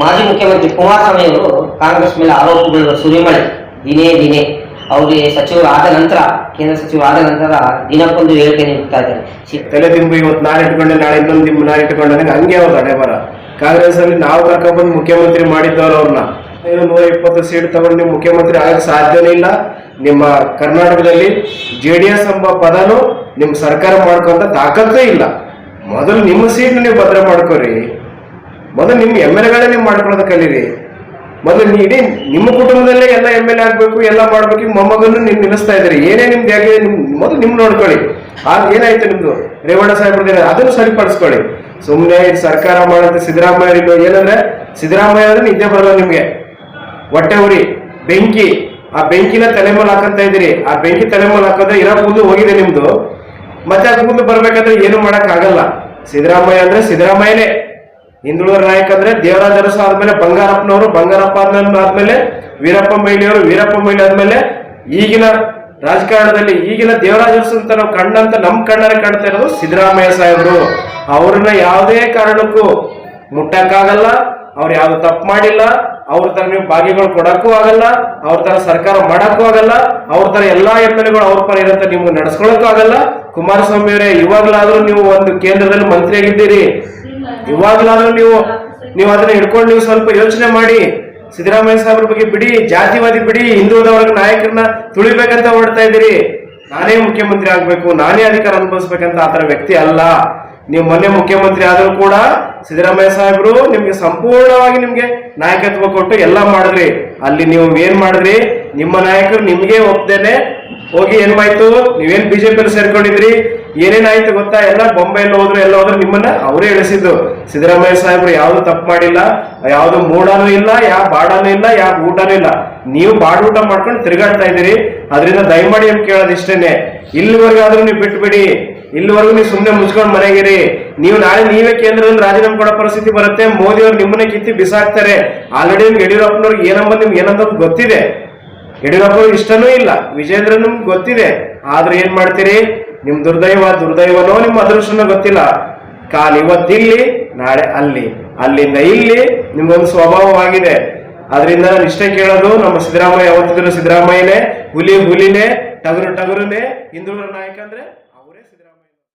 ಮಾಜಿ ಮುಖ್ಯಮಂತ್ರಿ ಕುಮಾರಸ್ವಾಮಿ ಅವರು ಕಾಂಗ್ರೆಸ್ ಮೇಲೆ ಆರೋಪಗಳ ಸುರಿಮಳೆ, ದಿನೇ ದಿನೇ. ಅವರಿಗೆ ಸಚಿವರು ಆದ ನಂತರ, ಕೇಂದ್ರ ಸಚಿವ ಆದ ನಂತರ ದಿನಕ್ಕೊಂದು ಹೇಳಿಕೆ ನೀಡ್ತಾ ಇದ್ದಾರೆ. ತಲೆ ತಿಂಬು ಇವತ್ತು ನಾಳೆ ಇಟ್ಕೊಂಡೆ, ನಾಳೆ ಇನ್ನೊಂದು ತಿಂಬು ನಾನು ಇಟ್ಕೊಂಡೆ ಹಂಗೆ ಅವ್ರು ಹಣೆ ಬರ. ಕಾಂಗ್ರೆಸ್ ಅಲ್ಲಿ ನಾವು ಕರ್ಕೊಂಡ್ಬಂದು ಮುಖ್ಯಮಂತ್ರಿ ಮಾಡಿದ್ದವ್ರು ಅವ್ರನ್ನ. ಏನು ನೂರ ಇಪ್ಪತ್ತು ಸೀಟ್ ತಗೊಂಡು ನೀವು ಮುಖ್ಯಮಂತ್ರಿ ಆಗಕ್ಕೆ ಸಾಧ್ಯನೇ ಇಲ್ಲ. ನಿಮ್ಮ ಕರ್ನಾಟಕದಲ್ಲಿ ಜೆ ಡಿ ಎಸ್ ಎಂಬ ಪದನು ನಿಮ್ಮ ಸರ್ಕಾರ ಮಾಡ್ಕೊಂತ ತಾಕತ್ತೇ ಇಲ್ಲ. ಮೊದಲು ನಿಮ್ಮ ಸೀಟ್ ನೀವು ಭದ್ರ ಮಾಡ್ಕೋರಿ. ಮೊದಲು ನಿಮ್ಮ ಎಂ ಎಲ್ ಎಗಳೇ ನೀವು ಮಾಡ್ಕೊಳ್ಳೋದು ಕಲೀರಿ. ಮೊದಲು ನೀ ಇಡೀ ನಿಮ್ಮ ಕುಟುಂಬದಲ್ಲೇ ಎಲ್ಲ ಎಂ ಎಲ್ ಎ ಆಗ್ಬೇಕು, ಎಲ್ಲ ಮಾಡ್ಬೇಕು ಮೊಮ್ಮಗನ್ನು ನೀವು ನಿಲ್ಲಿಸ್ತಾ ಇದ್ದೀರಿ. ಏನೇ ನಿಮ್ದು ಹೇಗೆ ನಿಮ್ ಮೊದಲು ನಿಮ್ ನೋಡ್ಕೊಳ್ಳಿ. ಆಗ ಏನಾಯ್ತು ನಿಮ್ದು? ರೇವಣ್ಣ ಸಾಹೇಬ್ರದ್ದು ಅದನ್ನು ಸರಿಪಡಿಸ್ಕೊಳ್ಳಿ. ಸುಮ್ಮನೆ ಸರ್ಕಾರ ಮಾಡೋದು ಸಿದ್ದರಾಮಯ್ಯ ಏನಂದ್ರೆ, ಸಿದ್ದರಾಮಯ್ಯ ಅಂದ್ರೆ ನಿದ್ದೆ ಬರಲ್ಲ ನಿಮಗೆ. ಹೊಟ್ಟೆ ಉರಿ, ಬೆಂಕಿ. ಆ ಬೆಂಕಿನ ತಲೆ ಮೇಲೆ ಹಾಕಂತ ಇದ್ದೀರಿ. ಆ ಬೆಂಕಿ ತಲೆ ಮೇಲೆ ಹಾಕೋದ್ರೆ ಇರೋ ಕೂದಲು ಹೋಗಿದೆ ನಿಮ್ದು. ಮತ್ತೆ ಅದು ಕೂದಲು ಬರ್ಬೇಕಾದ್ರೆ ಏನು ಮಾಡಕ್ ಆಗಲ್ಲ ಸಿದ್ದರಾಮಯ್ಯ ಅಂದ್ರೆ ಸಿದ್ದರಾಮಯ್ಯನೇ. ಹಿಂದುಳಿದ ನಾಯಕ ಅಂದ್ರೆ ದೇವರಾಜ ಅರಸು ಆದ್ಮೇಲೆ ಬಂಗಾರಪ್ಪನವರು. ಬಂಗಾರಪ್ಪ ಆದ್ಮೇಲೆ ವೀರಪ್ಪ ಮೊಯ್ಲಿಯವರು ವೀರಪ್ಪ ಮೊಯ್ಲಿ ಆದ್ಮೇಲೆ ಈಗಿನ ರಾಜಕಾರಣದಲ್ಲಿ ಈಗಿನ ದೇವರಾಜ ಅರಸು ಅಂತ ನಾವು ಕಂಡಂತ ನಮ್ ಕಣ್ಣಲ್ಲಿ ಕಾಣ್ತಾ ಇರೋದು ಸಿದ್ದರಾಮಯ್ಯ ಸಾಹೇಬರು. ಅವ್ರನ್ನ ಯಾವುದೇ ಕಾರಣಕ್ಕೂ ಮುಟ್ಟಕ್ಕಾಗಲ್ಲ. ಅವ್ರು ಯಾವ್ದು ತಪ್ಪು ಮಾಡಿಲ್ಲ. ಅವ್ರ ತರ ನೀವು ಭಾಗ್ಯಗಳು ಕೊಡಕ್ಕೂ ಆಗಲ್ಲ. ಅವ್ರ ತರ ಸರ್ಕಾರ ಮಾಡಕ್ಕೂ ಆಗಲ್ಲ. ಅವ್ರ ತರ ಎಲ್ಲಾ ಎಂ ಎಲ್ ಎಗಳು ಅವ್ರ ಪರ ಇರಂತ ನಿಮ್ಗೆ ನಡ್ಸ್ಕೊಳಕ್ಕೂ ಆಗಲ್ಲ. ಕುಮಾರಸ್ವಾಮಿ ಅವರೇ, ಇವಾಗ್ಲಾದ್ರೂ ನೀವು ಒಂದು ಕೇಂದ್ರದಲ್ಲಿ ಮಂತ್ರಿ ಆಗಿದ್ದೀರಿ ಇವಾಗ್ಲಾದ್ರೂ ನೀವು ನೀವು ಅದನ್ನ ಹಿಡ್ಕೊಂಡು ನೀವು ಸ್ವಲ್ಪ ಯೋಚನೆ ಮಾಡಿ. ಸಿದ್ದರಾಮಯ್ಯ ಸಾಹೇಬ್ರ ಬಗ್ಗೆ ಬಿಡಿ, ಜಾತಿವಾದಿ ಬಿಡಿ ಹಿಂದೂ ವರ್ಗ ನಾಯಕರನ್ನ ತುಳಿಬೇಕಂತ ಹೊರಡ್ತಾ ಇದ್ದೀರಿ. ನಾನೇ ಮುಖ್ಯಮಂತ್ರಿ ಆಗ್ಬೇಕು, ನಾನೇ ಅಧಿಕಾರ ಅನುಭವಿಸ್ಬೇಕಂತ ಆತರ ವ್ಯಕ್ತಿ ಅಲ್ಲ. ನೀವು ಮೊನ್ನೆ ಮುಖ್ಯಮಂತ್ರಿ ಆದರೂ ಕೂಡ ಸಿದ್ದರಾಮಯ್ಯ ಸಾಹೇಬರು ನಿಮ್ಗೆ ಸಂಪೂರ್ಣವಾಗಿ ನಿಮ್ಗೆ ನಾಯಕತ್ವ ಕೊಟ್ಟು ಎಲ್ಲ ಮಾಡಿದ್ರಿ. ಅಲ್ಲಿ ನೀವು ಏನ್ ಮಾಡಿದ್ರಿ? ನಿಮ್ಮ ನಾಯಕರು ನಿಮ್ಗೆ ಒಪ್ದೇನೆ ಹೋಗಿ ಏನ್ ಮಾಯ್ತು? ನೀವೇನ್ ಬಿಜೆಪಿ ಸೇರ್ಕೊಂಡಿದ್ರಿ? ಏನೇನಾಯ್ತು ಗೊತ್ತಾ? ಎಲ್ಲ ಬೊಂಬೆಯಲ್ಲಿ ಹೋದ್ರು ಎಲ್ಲ ಹೋದ್ರು ನಿಮ್ಮನ್ನ ಅವರೇ ಇಳಿಸಿದ್ದು ಸಿದ್ದರಾಮಯ್ಯ ಸಾಹೇಬ್ರು ಯಾವ್ದು ತಪ್ಪು ಮಾಡಿಲ್ಲ, ಯಾವ್ದು ಮೂಡಾನು ಇಲ್ಲ ಯಾವ ಬಾಡಾನು ಇಲ್ಲ ಯಾವ ಊಟನೂ ಇಲ್ಲ. ನೀವು ಬಾಡ್ ಊಟ ಮಾಡ್ಕೊಂಡು ತಿರುಗಾಡ್ತಾ ಇದ್ದೀರಿ. ಅದರಿಂದ ದಯಮಾಡಿ ಅಂತ ಕೇಳೋದು ಇಷ್ಟೇನೆ ಇಲ್ಲಿವರೆಗಾದ್ರೂ ನೀವು ಬಿಟ್ಬಿಡಿ. ಇಲ್ಲಿವರೆಗೂ ನೀವು ಸುಮ್ಮನೆ ಮುಚ್ಕೊಂಡು ಮನೆಗಿರಿ. ನೀವು ನಾಳೆ ನೀವೇ ಕೇಂದ್ರದಲ್ಲಿ ರಾಜೀನಾಮೆ ಕೊಡೋ ಪರಿಸ್ಥಿತಿ ಬರುತ್ತೆ. ಮೋದಿ ಅವ್ರು ನಿಮ್ಮನ್ನೇ ಕಿತ್ತಿ ಬಿಸಾಕ್ತಾರೆ. ಆಲ್ರೆಡಿ ನಿಮ್ಗೆ ಯಡಿಯೂರಪ್ಪನವ್ರಿಗೆ ಏನಂಬ ನಿಮ್ಗೆ ಏನಂತ ಗೊತ್ತಿದೆ. ಯಡಿಯೂರಪ್ಪ ಇಷ್ಟನೂ ಇಲ್ಲ. ವಿಜೇಂದ್ರ ಗೊತ್ತಿದೆ. ಆದ್ರೆ ಏನ್ ಮಾಡ್ತೀರಿ? ನಿಮ್ ದುರ್ದೈವ ದುರ್ದೈವನೋ ನಿಮ್ಮ ಅದೃಷ್ಟನೋ ಗೊತ್ತಿಲ್ಲ. ಕಾಲ್ ಇವತ್ತಿಲ್ಲಿ ನಾಳೆ ಅಲ್ಲಿ. ಅಲ್ಲಿಂದ ಇಲ್ಲಿ ನಿಮ್ಗೊಂದು ಸ್ವಭಾವವಾಗಿದೆ. ಅದರಿಂದ ನಾನು ಇಷ್ಟೇ ಕೇಳೋದು, ನಮ್ಮ ಸಿದ್ದರಾಮಯ್ಯ ಯಾವತ್ತಿದ್ರು ಸಿದ್ದರಾಮಯ್ಯನೇ, ಹುಲಿ ಹುಲಿನೇ, ಟಗರು ಟಗರುನೇ ಹಿಂದುಳಿದ ನಾಯಕ ಅಂದ್ರೆ